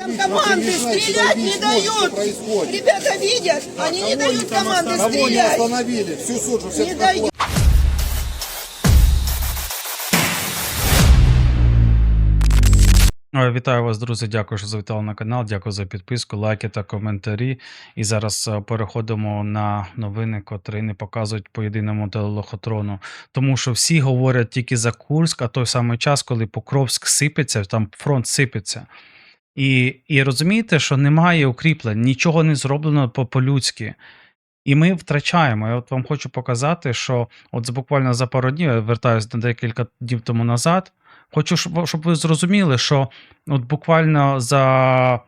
Там команды стрелять не дают. Происходит. Ребята видят, они не дают команды Кого не стрелять. остановили? Всю суд же Не всех дают. Е, Вітаю вас, друзі. Дякую, що завітали на канал. Дякую за підписку, лайки та коментарі. І зараз е, переходимо на новини, котрі не показують по єдиному телелохотрону. Тому що всі говорять тільки за Курськ, а той самий час, коли Покровськ сипеться, там фронт сипеться. І, і розумієте, що немає укріплень, нічого не зроблено по- по-людськи. І ми втрачаємо. Я от вам хочу показати, що от буквально за пару днів, я вертаюся на декілька днів тому назад. Хочу, щоб, щоб ви зрозуміли, що от буквально за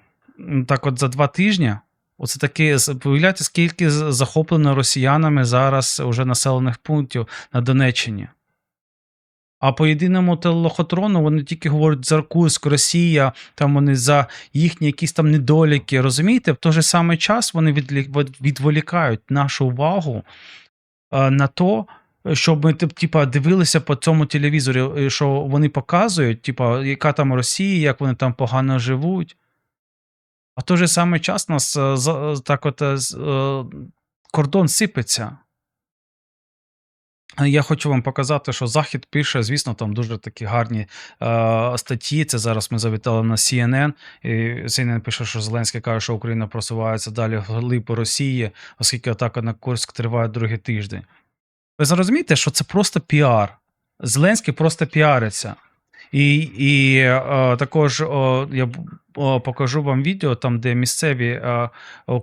так от за два тижні, оце таке, уявляєте, скільки захоплено росіянами зараз уже населених пунктів на Донеччині. А по єдиному телелохотрону вони тільки говорять за Курськ, Росія, там вони за їхні якісь там недоліки. Розумієте, в той же самий час вони відволікають нашу увагу е, на то, щоб ми типа дивилися по цьому телевізорі, е, що вони показують, типа, яка там Росія, як вони там погано живуть. А в той же самий час нас е, так от кордон сипеться. Я хочу вам показати, що Захід пише, звісно, там дуже такі гарні е, статті. Це зараз ми завітали на CNN. І CNN пише, що Зеленський каже, що Україна просувається далі вглиб Росії, оскільки атака на Курськ триває другий тиждень. Ви зрозумієте, що це просто піар. Зеленський просто піариться. І, і е, також о, я покажу вам відео, там, де місцеві е,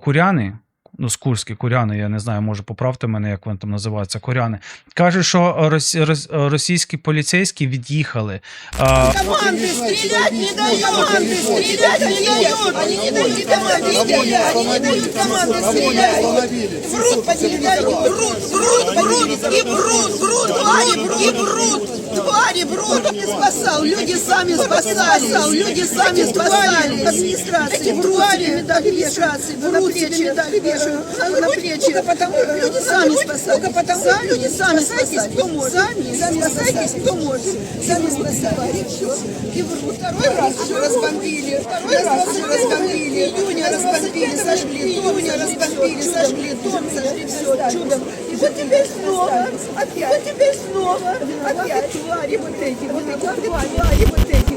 куряни, ну, з Курські куряни, я не знаю, може поправте мене, як вони там називаються, куряни, кажуть, що рос, рос, російські поліцейські від'їхали. Е, Команды стрелять не дают. Команды стрелять не дают. Они не дают команды стрелять. Они не дают команды Кого не стрелять. остановили? Врут по телевизору, врут, врут, врут, и врут, врут, твари, и врут, Твари. Кто не спасал? Люди сами спасали, люди сами спасали. Администрации, твари, администрации, врут, себе медаль вешают на плечи. потому люди сами спасали. Только потому люди сами спасали. Кто может? Сами, спасайтесь, кто может. Сами спасали. И. Второй раз уже разбомбили. Второй раз уже разбомбили. Июня разбомбили, сожгли. Июня разбомбили, сожгли. Дом сожгли, все, чудом. И вот теперь снова. Опять. Вот теперь снова. Опять твари вот эти. Вот эти твари вот эти.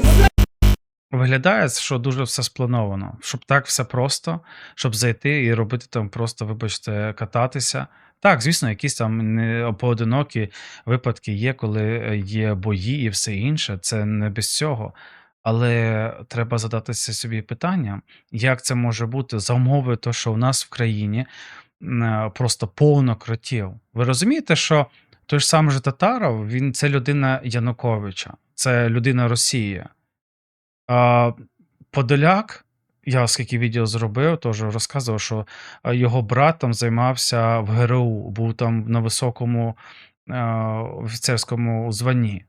Виглядає, що дуже все сплановано, щоб так все просто, щоб зайти і робити там просто, вибачте, кататися. Так, звісно, якісь там не поодинокі випадки є, коли е, є бої і все інше. Це не без цього. Але треба задатися собі питання, як це може бути за умови того, що у нас в країні м, е, просто повно кротів. Ви розумієте, що той ж самий же Татаров, він це людина Януковича, це людина Росії. Подоляк, я скільки відео зробив, теж розказував, що його брат там займався в ГРУ, був там на високому е, офіцерському званні.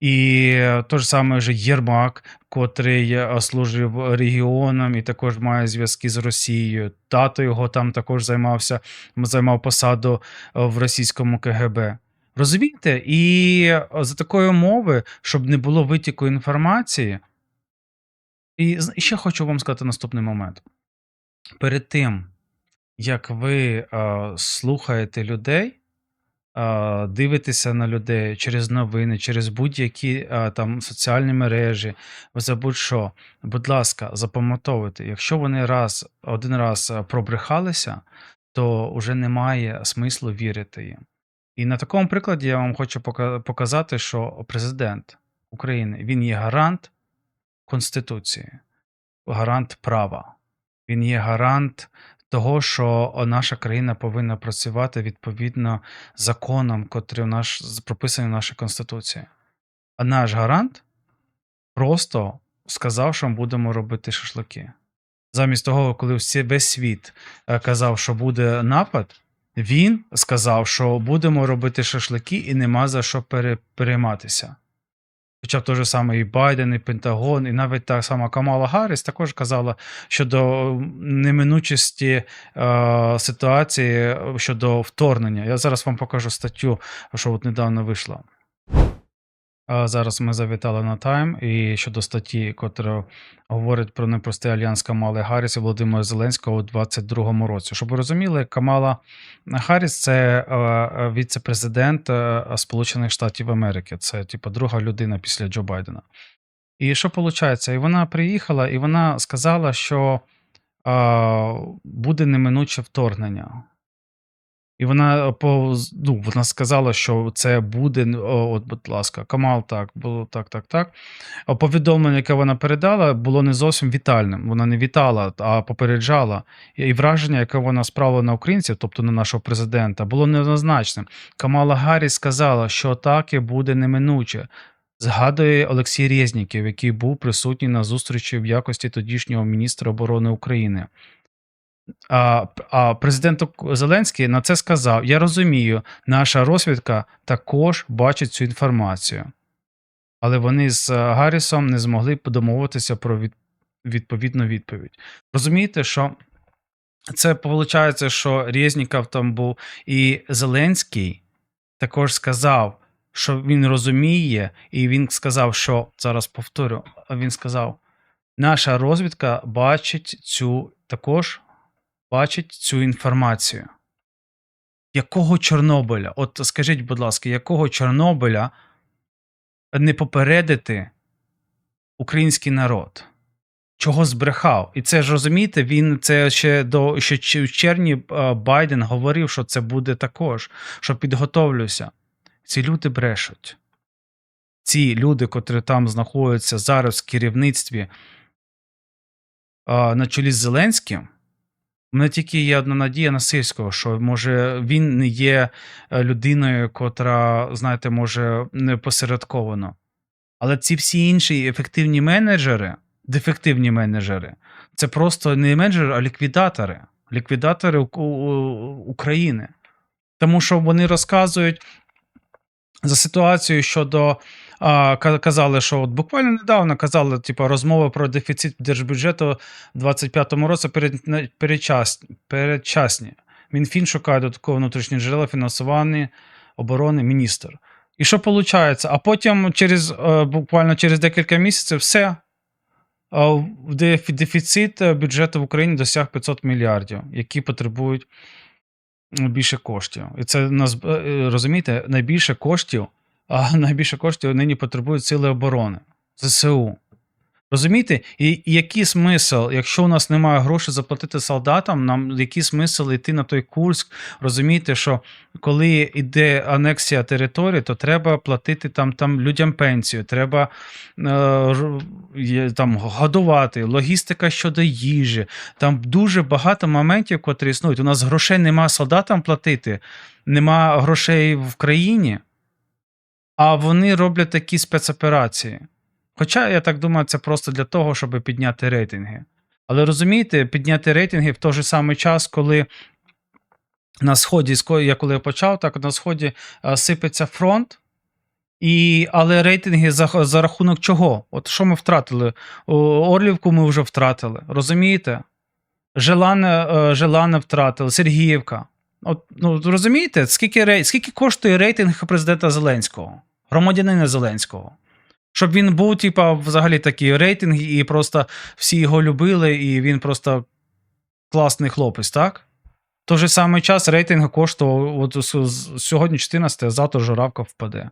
І той ж саме же Єрмак, котрий е, служив регіонам і також має зв'язки з Росією. Тато його там також займався, займав посаду е, в російському КГБ. Розумієте? І е, за такої умови, щоб не було витіку інформації. І ще хочу вам сказати наступний момент. Перед тим, як ви е, слухаєте людей, дивитеся на людей через новини, через будь-які там соціальні мережі, за будь-що, будь ласка, запам'ятовуйте, якщо вони раз, один раз пробрехалися, то вже немає смислу вірити їм. І на такому прикладі я вам хочу показати, що президент України він є гарант Конституції, гарант права. Він є гарант того, що наша країна повинна працювати відповідно законам, котрі в наш, прописані в нашій Конституції. А наш гарант просто сказав, що ми будемо робити шашлики. Замість того, коли всі, весь світ е, казав, що буде напад, він сказав, що будемо робити шашлики і нема за що пере, перейматися. Хоча б той же самий і Байден, і Пентагон, і навіть та сама Камала Гарріс також казала щодо неминучості е, ситуації щодо вторгнення. Я зараз вам покажу статтю, що от недавно вийшла. Зараз ми завітали на Тайм і щодо статті, котра говорить про непростий альянс Камали Гарріс і Володимира Зеленського у 2022 році. Щоб ви розуміли, Камала Гарріс це е, е, віце-президент е, Сполучених Штатів Америки. Це типу друга людина після Джо Байдена. І що виходить? І вона приїхала, і вона сказала, що буде неминуче вторгнення. І вона по ну, вона сказала, що це буде. О, от, будь ласка, Камал, так, було так, так, так. Повідомлення, яке вона передала, було не зовсім вітальним. Вона не вітала, а попереджала. І враження, яке вона справила на українців, тобто на нашого президента, було неоднозначним. Камала Гарріс сказала, що атаки буде неминуче. Згадує Олексій Резніків, який був присутній на зустрічі в якості тодішнього міністра оборони України. А, а президент Зеленський на це сказав: Я розумію, наша розвідка також бачить цю інформацію. Але вони з е, Гаррісом не змогли домовитися про від, відповідну відповідь. Розумієте, що це виходить, що Резніков там був, і Зеленський також сказав, що він розуміє, і він сказав, що зараз повторю, він сказав: наша розвідка бачить цю також бачить цю інформацію. Якого Чорнобиля? От скажіть, будь ласка, якого Чорнобиля не попередити український народ? Чого збрехав? І це ж розумієте, він це ще до ще в червні е, Байден говорив, що це буде також, що підготовлюся. Ці люди брешуть. Ці люди, котрі там знаходяться зараз в керівництві е, на чолі з Зеленським, у мене тільки є одна надія на сильського, що може він не є е, людиною, котра, знаєте, може не посередковано. Але ці всі інші ефективні менеджери, дефективні менеджери, це просто не менеджери, а ліквідатори. Ліквідатори України. Тому що вони розказують за ситуацію щодо. Казали, що от буквально недавно казали, типу, розмови про дефіцит держбюджету в 25-му році перед, не- передчасні. Мінфін шукає додатково внутрішні джерела фінансування оборони міністр. І що виходить? А потім через е, буквально через декілька місяців все. е, Дефіцит бюджету в Україні досяг 500 мільярдів, які потребують більше коштів. І це е, розумієте, найбільше коштів, а найбільше коштів нині потребують сили оборони ЗСУ. Розумієте, і, який смисл, якщо у нас немає грошей заплатити солдатам, нам який смисл йти на той Курськ? Розумієте, що коли йде анексія території, то треба платити там, там людям пенсію, треба е, там годувати, логістика щодо їжі. Там дуже багато моментів, котрі існують. У нас грошей нема солдатам платити, нема грошей в країні, а вони роблять такі спецоперації. Хоча, я так думаю, це просто для того, щоб підняти рейтинги. Але розумієте, підняти рейтинги в той же самий час, коли на сході, я коли почав, так на сході е, сипеться фронт. І, але рейтинги за, за рахунок чого? От що ми втратили? Орлівку ми вже втратили, розумієте? Желане, е, Желане втратили, Сергіївка. От, ну, розумієте, скільки, скільки коштує рейтинг президента Зеленського, громадянина Зеленського? Щоб він був, типа, взагалі такий рейтинг, і просто всі його любили, і він просто класний хлопець, так? В той же самий час рейтинг коштував от, сьогодні 14, а завтра журавка впаде.